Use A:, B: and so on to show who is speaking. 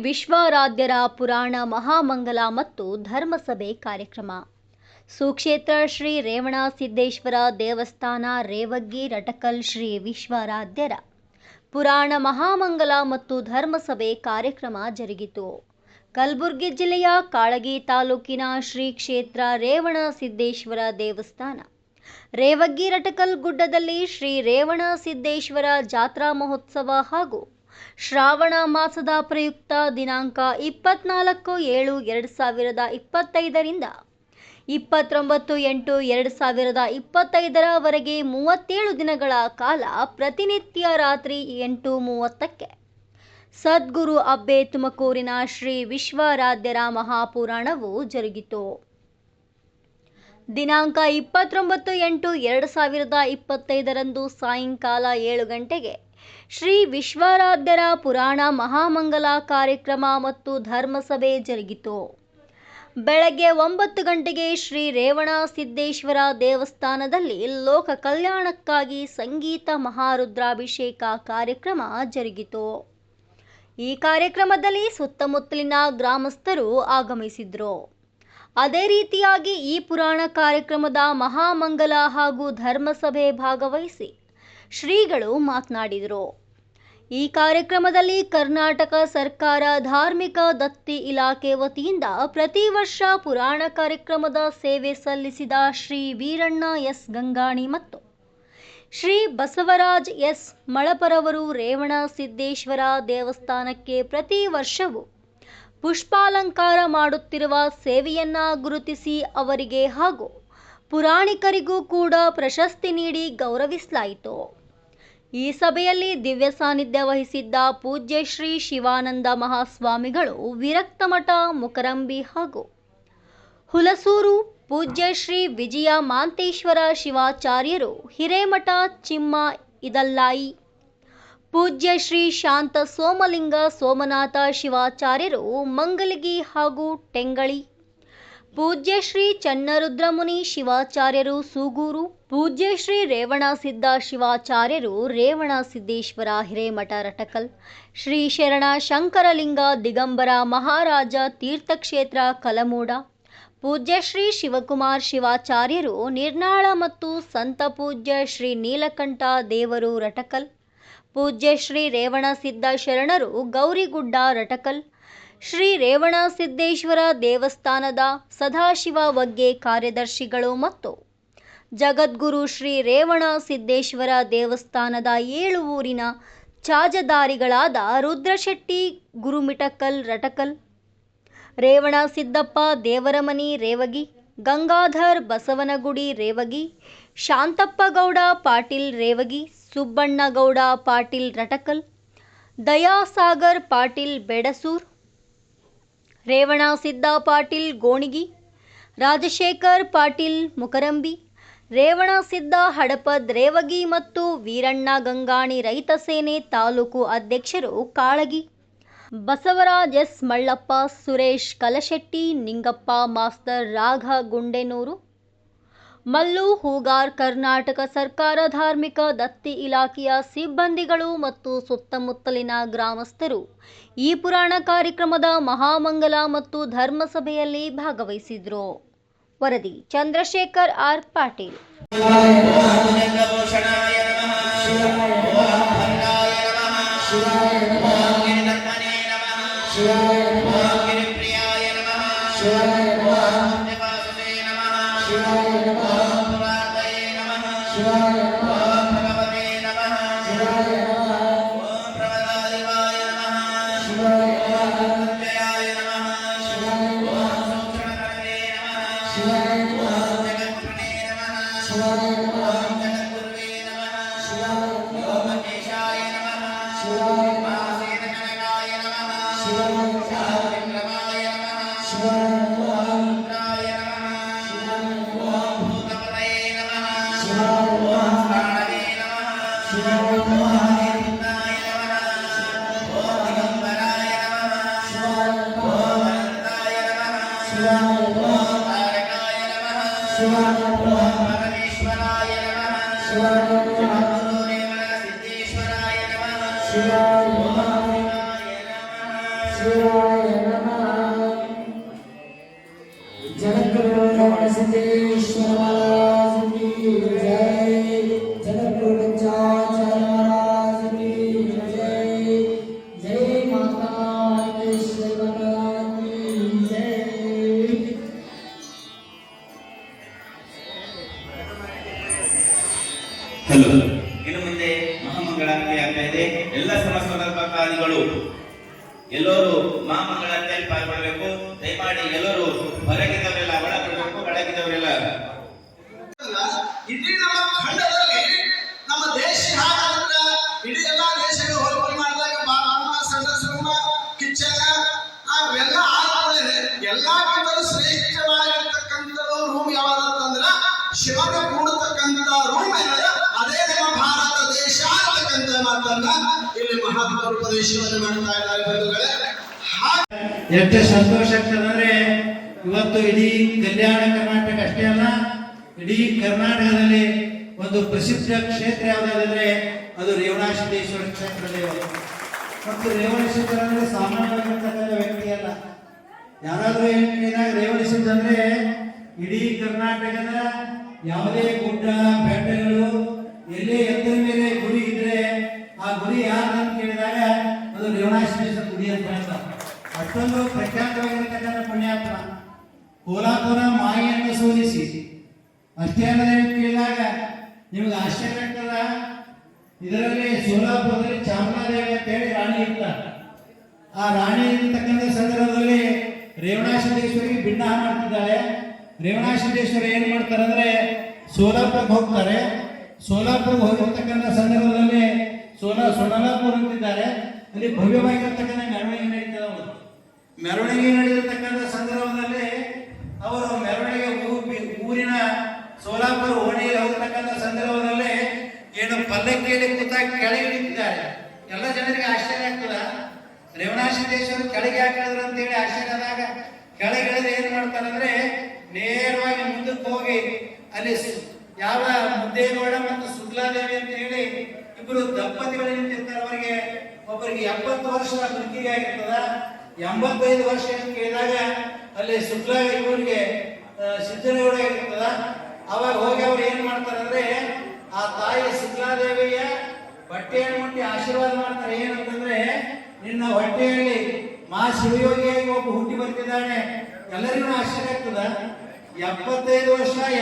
A: ವಿಶ್ವಾರಾಧ್ಯರ ಪುರಾಣ ಮಹಾಮಂಗಲ ಮತ್ತು ಧರ್ಮಸಭೆ ಕಾರ್ಯಕ್ರಮ. ಸುಕ್ಷೇತ್ರ ಶ್ರೀ ರೇವಣ ಸಿದ್ದೇಶ್ವರ ದೇವಸ್ಥಾನ ರೇವಗ್ಗಿ ರಟಕಲ್ ಶ್ರೀ ವಿಶ್ವಾರಾಧ್ಯರ. ಪುರಾಣ ಮಹಾಮಂಗಲ ಮತ್ತು ಧರ್ಮಸಭೆ ಕಾರ್ಯಕ್ರಮ ಜರುಗಿತು. ಕಲಬುರಗಿ ಜಿಲ್ಲೆಯ ಕಾಳಗಿ ತಾಲೂಕಿನ ಶ್ರೀ ಕ್ಷೇತ್ರ ರೇವಣ ಸಿದ್ದೇಶ್ವರ ದೇವಸ್ಥಾನ. ರೇವಗ್ಗಿ ರಟಕಲ್ ಗುಡ್ಡದಲ್ಲಿ ಶ್ರೀ ರೇವಣ ಸಿದ್ದೇಶ್ವರ ಜಾತ್ರಾ ಮಹೋತ್ಸವ ಹಾಗೂ ಶ್ರಾವಣ ಮಾಸದ ಪ್ರಯುಕ್ತ ದಿನಾಂಕ ಇಪ್ಪತ್ನಾಲ್ಕು ಏಳು ಎರಡು ಸಾವಿರದ ಇಪ್ಪತ್ತೈದರಿಂದ ಇಪ್ಪತ್ತೊಂಬತ್ತು ಎಂಟು ಎರಡು ಸಾವಿರದ ಇಪ್ಪತ್ತೈದರವರೆಗೆ ಮೂವತ್ತೇಳು ದಿನಗಳ ಕಾಲ ಪ್ರತಿನಿತ್ಯ ರಾತ್ರಿ ಎಂಟು ಮೂವತ್ತಕ್ಕೆ ಸದ್ಗುರು ಅಬ್ಬೆ ತುಮಕೂರಿನ ಶ್ರೀ ವಿಶ್ವಾರಾಧ್ಯರ ಮಹಾಪುರಾಣವು ಜರುಗಿತು. ದಿನಾಂಕ ಇಪ್ಪತ್ತೊಂಬತ್ತು ಎಂಟು ಎರಡು ಸಾವಿರದ ಇಪ್ಪತ್ತೈದರಂದು ಸಾಯಂಕಾಲ ಏಳು ಗಂಟೆಗೆ ಶ್ರೀ ವಿಶ್ವಾರಾಧ್ಯರ ಪುರಾಣ ಮಹಾಮಂಗಲ ಕಾರ್ಯಕ್ರಮ ಮತ್ತು ಧರ್ಮಸಭೆ ಜರುಗಿತು. ಬೆಳಗ್ಗೆ ಒಂಬತ್ತು ಗಂಟೆಗೆ ಶ್ರೀ ರೇವಣ ಸಿದ್ದೇಶ್ವರ ದೇವಸ್ಥಾನದಲ್ಲಿ ಲೋಕ ಕಲ್ಯಾಣಕ್ಕಾಗಿ ಸಂಗೀತ ಮಹಾರುದ್ರಾಭಿಷೇಕ ಕಾರ್ಯಕ್ರಮ ಜರುಗಿತು. ಈ ಕಾರ್ಯಕ್ರಮದಲ್ಲಿ ಸುತ್ತಮುತ್ತಲಿನ ಗ್ರಾಮಸ್ಥರು ಆಗಮಿಸಿದ್ರು. ಅದೇ ರೀತಿಯಾಗಿ ಈ ಪುರಾಣ ಕಾರ್ಯಕ್ರಮದ ಮಹಾಮಂಗಲ ಹಾಗೂ ಧರ್ಮಸಭೆ ಭಾಗವಹಿಸಿ ಶ್ರೀಗಳು ಮಾತನಾಡಿದರು. ಈ ಕಾರ್ಯಕ್ರಮದಲ್ಲಿ ಕರ್ನಾಟಕ ಸರ್ಕಾರ ಧಾರ್ಮಿಕ ದತ್ತಿ ಇಲಾಖೆ ವತಿಯಿಂದ ಪ್ರತಿ ವರ್ಷ ಪುರಾಣ ಕಾರ್ಯಕ್ರಮದ ಸೇವೆ ಸಲ್ಲಿಸಿದ ಶ್ರೀ ವೀರಣ್ಣ ಎಸ್ ಗಂಗಾಣಿ ಮತ್ತು ಶ್ರೀ ಬಸವರಾಜ್ ಎಸ್ ಮಳಪರವರು ರೇವಣ ಸಿದ್ದೇಶ್ವರ ದೇವಸ್ಥಾನಕ್ಕೆ ಪ್ರತಿ ವರ್ಷವೂ ಪುಷ್ಪಾಲಂಕಾರ ಮಾಡುತ್ತಿರುವ ಸೇವೆಯನ್ನ ಗುರುತಿಸಿ ಅವರಿಗೆ ಹಾಗೂ ಪುರಾಣಿಕರಿಗೂ ಕೂಡ ಪ್ರಶಸ್ತಿ ನೀಡಿ ಗೌರವಿಸಲಾಯಿತು. ಈ ಸಭೆಯಲ್ಲಿ ದಿವ್ಯ ಸಾನ್ನಿಧ್ಯ ವಹಿಸಿದ್ದ ಪೂಜ್ಯ ಶ್ರೀ ಶಿವಾನಂದ ಮಹಾಸ್ವಾಮಿಗಳು ವಿರಕ್ತಮಠ ಮುಕರಂಬಿ ಹಾಗೂ ಹುಲಸೂರು ಪೂಜ್ಯ ಶ್ರೀ ವಿಜಯ ಮಾಂತೇಶ್ವರ ಶಿವಾಚಾರ್ಯರು, ಹಿರೇಮಠ, ಚಿಮ್ಮ ಇದಲ್ಲಾಯಿ, ಪೂಜ್ಯ ಶ್ರೀ ಶಾಂತ ಸೋಮಲಿಂಗ ಸೋಮನಾಥ ಶಿವಾಚಾರ್ಯರು, ಮಂಗಲಗಿ ಹಾಗೂ ಟೆಂಗಳಿ ಪೂಜ್ಯ ಶ್ರೀ ಚನ್ನರುದ್ರಮುನಿ ಶಿವಾಚಾರ್ಯರು ಸೂಗೂರು, ಪೂಜ್ಯ ಶ್ರೀ ರೇವಣಸಿದ್ದ ಶಿವಾಚಾರ್ಯರು ರೇವಣ ಸಿದ್ದೇಶ್ವರ ಹಿರೇಮಠ ರಟಕಲ್, ಶ್ರೀ ಶರಣ ಶಂಕರಲಿಂಗ ದಿಗಂಬರ ಮಹಾರಾಜ ತೀರ್ಥಕ್ಷೇತ್ರ ಕಲಮೂಡ, ಪೂಜ್ಯ ಶ್ರೀ ಶಿವಕುಮಾರ್ ಶಿವಾಚಾರ್ಯರು ನಿರ್ನಾಳ ಮತ್ತು ಸಂತ ಪೂಜ್ಯ ಶ್ರೀ ನೀಲಕಂಠ ದೇವರು ರಟಕಲ್, ಪೂಜ್ಯ ಶ್ರೀ ರೇವಣ ಸಿದ್ದ ಶರಣರು ಗೌರಿಗುಡ್ಡ ರಟಕಲ್ ಶ್ರೀ ರೇವಣ ಸಿದ್ದೇಶ್ವರ ದೇವಸ್ಥಾನದ ಸದಾಶಿವ ವಗ್ಗೆ ಕಾರ್ಯದರ್ಶಿಗಳು ಮತ್ತು ಜಗದ್ಗುರು ಶ್ರೀ ರೇವಣ ಸಿದ್ದೇಶ್ವರ ದೇವಸ್ಥಾನದ ಏಳು ಊರಿನ ಚಾಜದಾರಿಗಳಾದ ರುದ್ರಶೆಟ್ಟಿ ಗುರುಮಿಟಕಲ್ ರಟಕಲ್, ರೇವಣ ಸಿದ್ದಪ್ಪ, ದೇವರಮನಿ, ರೇವಗಿ, ಗಂಗಾಧರ್, ಬಸವನಗುಡಿ, ರೇವಗಿ ಶಾಂತಪ್ಪಗೌಡ ಪಾಟೀಲ್, ರೇವಗಿ, ಸುಬ್ಬಣ್ಣಗೌಡ, ಪಾಟೀಲ್, ರಟಕಲ್, ದಯಾಸಾಗರ್, ಪಾಟೀಲ್, ಬೆಡಸೂರ್ ರೇವಣ, ಸಿದ್ದ ಪಾಟೀಲ್, ಗೋಣಿಗಿ, ರಾಜಶೇಖರ್ ಪಾಟೀಲ್ ಮುಕರಂಬಿ ರೇವಣ, ಸಿದ್ದ ಹಡಪದ್ ರೇವಗಿ ಮತ್ತು ವೀರಣ್ಣ ಗಂಗಾಣಿ ರೈತ ಸೇನೆ ತಾಲೂಕು ಅಧ್ಯಕ್ಷರು ಕಾಳಗಿ, ಬಸವರಾಜ್ ಎಸ್ ಮಳ್ಳಪ್ಪ, ಸುರೇಶ್ ಕಲಶೆಟ್ಟಿ, ನಿಂಗಪ್ಪ ಮಾಸ್ತರ್ ರಾಘ ಗುಂಡೆನೂರು ಮಲ್ಲು, ಹೂಗಾರ್, ಕರ್ನಾಟಕ ಸರ್ಕಾರ, ಧಾರ್ಮಿಕ ದತ್ತಿ ಇಲಾಖೆಯ ಸಿಬ್ಬಂದಿಗಳು ಮತ್ತು ಸುತ್ತಮುತ್ತಲಿನ ಗ್ರಾಮಸ್ಥರು ಈ ಪುರಾಣ ಕಾರ್ಯಕ್ರಮದ ಮಹಾಮಂಗಲ ಮತ್ತು ಧರ್ಮಸಭೆಯಲ್ಲಿ ಭಾಗವಹಿಸಿದ್ರು. ವರದಿ ಚಂದ್ರಶೇಖರ್ ಆರ್ ಪಾಟೀಲ್.
B: शिवाय नमः शिवाय नमः Thank you.
C: ಹಲೋ. ಇನ್ನು ಮುಂದೆ ಮಹಾಮಂಗಳಾರತಿ ಆಗ್ತಾ ಇದೆ. ಎಲ್ಲ ಸಮಸ್ತ ಭಕ್ತಾದಿಗಳು ಎಲ್ಲರೂ ಮಹಾಮಂಗಳಾರತಿಯಲ್ಲಿ ಪಾಲ್ಗೊಳ್ಳಬೇಕು. ದಯಮಾಡಿ ಎಲ್ಲರೂ ಹೊರಗಿದ್ದವರೆಲ್ಲ ಒಳಗಿರಬೇಕು ಒಳಗಿದ್ದವರೆಲ್ಲ.
D: ಇಡೀ ನಮ್ಮ ಖಂಡದಲ್ಲಿ ನಮ್ಮ ದೇಶ ಹಾಗಂದ್ರ ಇಡೀ ಎಲ್ಲಾ ದೇಶಗಳು ಹೋಲಿಕೆ ಮಾಡಿದಾಗ ಬಾಮ ಸಂಡಸಮ ಕಿಚ್ಚನ. ಅವೆಲ್ಲ ಆದ್ಮೇಲೆ ಎಲ್ಲಕ್ಕಿಂತಲೂ ಶ್ರೇಷ್ಠವಾಗಿರ್ತಕ್ಕಂಥದ್ದು ರೂಮ್ ಯಾವ್ದಂದ್ರ ಶಿವನ ಮಾತನ್ನ ಇಲ್ಲಿ ಮಹಾತ್ಮರು ಉಪದೇಶವನ್ನು ಮಾಡ್ತಾ ಇದ್ದಾರೆ ಬಂಧುಗಳೇ.
E: ಎಷ್ಟು ಸಂತೋಷ ಆಗ್ತದಂದ್ರೆ ಇವತ್ತು ಇಡೀ ಕಲ್ಯಾಣ ಕರ್ನಾಟಕ ಅಷ್ಟೇ ಅಲ್ಲ, ಇಡೀ ಕರ್ನಾಟಕದಲ್ಲಿ ಒಂದು ಪ್ರಸಿದ್ಧ ಕ್ಷೇತ್ರ ಯಾವುದಾದ್ರೆ ಅದು ರೇವಣಾಸಿದ್ದೇಶ್ವರ ಕ್ಷೇತ್ರ ದೇವರು ಮತ್ತು ರೇವಣೇಶ್ವರ ಅಂದ್ರೆ ಸಾಮಾನ್ಯವಾಗಿರ್ತಕ್ಕಂಥ ವ್ಯಕ್ತಿ ಅಲ್ಲ. ಯಾರಾದ್ರೂ ಏನಾಗ ರೇವಣಸಿದ್ಧ ಅಂದ್ರೆ ಇಡೀ ಕರ್ನಾಟಕದ ಯಾವುದೇ ಗುಡ್ಡ, ಬೆಟ್ಟಗಳು ಎಲ್ಲೇ ಅಷ್ಟೊಂದು ಪ್ರಖ್ಯಾತವಾಗಿರ್ತಕ್ಕಂಥ ಪುಣ್ಯಾತ್ಮ, ಕೋಲಾಪುರ ಮಾಯಿಯನ್ನು ಸೋಲಿಸಿ. ಅಷ್ಟೇ ಕೇಳಿದಾಗ ನಿಮ್ಗೆ ಆಶ್ಚರ್ಯ ಆಗ್ತದ? ಇದರಲ್ಲಿ ಸೋಲಾಪುರದಲ್ಲಿ ಚಾಮರಾದೇವಿ ಅಂತ ಹೇಳಿ ರಾಣಿ ಇರ್ತಾರೆ ಆ ರಾಣಿ ಇರ್ತಕ್ಕಂಥ ಸಂದರ್ಭದಲ್ಲಿ ರೇವಣಾಸಿದ್ದೇಶ್ವರಿಗೆ ಭಿನ್ನ ಮಾಡ್ತಿದ್ದಾಳೆ. ರೇವಣಾಸಿದ್ದೇಶ್ವರ ಏನು ಮಾಡ್ತಾರೆ ಅಂದ್ರೆ ಸೋಲಾಪುರಕ್ಕೆ ಹೋಗ್ತಾರೆ. ಸೋಲಾಪುರಕ್ಕೆ ಹೋಗಿರ್ತಕ್ಕಂಥ ಸಂದರ್ಭದಲ್ಲಿ ಸೋಲಾ ಸೋಲಾಪುರ ಅಂತಿದ್ದಾರೆ. ಅಲ್ಲಿ ಭವ್ಯವಾಗಿರ್ತಕ್ಕಂಥ ಮೆರವಣಿಗೆ ನಡೀತದೆ ಅವರು ಮೆರವಣಿಗೆ ನಡೆದಿರ್ತಕ್ಕಂಥ ಸಂದರ್ಭದಲ್ಲಿ ಅವರು ಮೆರವಣಿಗೆ ಊರಿನ ಸೋಲಾಪುರ ಓಣಿಯಲ್ಲಿ ಹೋಗ್ತಕ್ಕಂಥ ಸಂದರ್ಭದಲ್ಲಿ ಏನು ಪಲ್ಲಕ್ಕಿಯಲ್ಲಿ ಕೂತ ಕೆಳಗೆ ನಿಂತಿದ್ದಾರೆ ಎಲ್ಲ ಜನರಿಗೆ ಆಶ್ಚರ್ಯ ಆಗ್ತದ. ರೇವಣಾಸಿದ್ದೇಶ್ವರ ಕೆಳಗೆ ಹಾಕಿದ್ರು ಅಂತ ಹೇಳಿ ಆಶ್ಚರ್ಯ ಆದಾಗ ಕೆಳಗೆ ಏನ್ ಮಾಡ್ತಾರೆ ಅಂದ್ರೆ ನೇರವಾಗಿ ಮುಂದಕ್ಕೆ ಹೋಗಿ ಅಲ್ಲಿ ಯಾವ ಮುದ್ದೇಗೌಡ ಮತ್ತು ಸುಗ್ಲಾದೇವಿ ಅಂತ ಹೇಳಿ ಇಬ್ಬರು ದಂಪತಿಗಳು ನಿಂತಿರ್ತಾರೆ. ಅವರಿಗೆ ಒಬ್ಬರಿಗೆ ಎಪ್ಪತ್ತು ವರ್ಷ ಮೃತಿಗೆ ಆಗಿರ್ತದ. ಎಂಬತ್ತೈದು ವರ್ಷ ಅಂತ ಕೇಳಿದಾಗ ಅಲ್ಲಿ ಶುಕ್ಲ ಇವರಿಗೆ ಸಿದ್ಧನಗೌಡ ಇರ್ತದ. ಅವಾಗ ಹೋಗಿ ಅವ್ರು ಏನ್ ಮಾಡ್ತಾರೆ ಅಂದ್ರೆ ಆ ತಾಯಿ ಶುಕ್ಲಾದೇವಿಯ ಬಟ್ಟೆಯನ್ನು ಮುಟ್ಟಿ ಆಶೀರ್ವಾದ ಮಾಡ್ತಾರೆ. ಏನಂತಂದ್ರೆ, ನಿನ್ನ ಹೊಟ್ಟೆಯಲ್ಲಿ ಮಾ ಶಿವಯೋಗಿಯಾಗಿ ಒಬ್ಬ ಹುಟ್ಟಿ ಬರ್ತಿದ್ದಾನೆ. ಎಲ್ಲರಿಗೂ ಆಶ್ಚರ್ಯ ಆಗ್ತದ. ಎಪ್ಪತ್ತೈದು ವರ್ಷ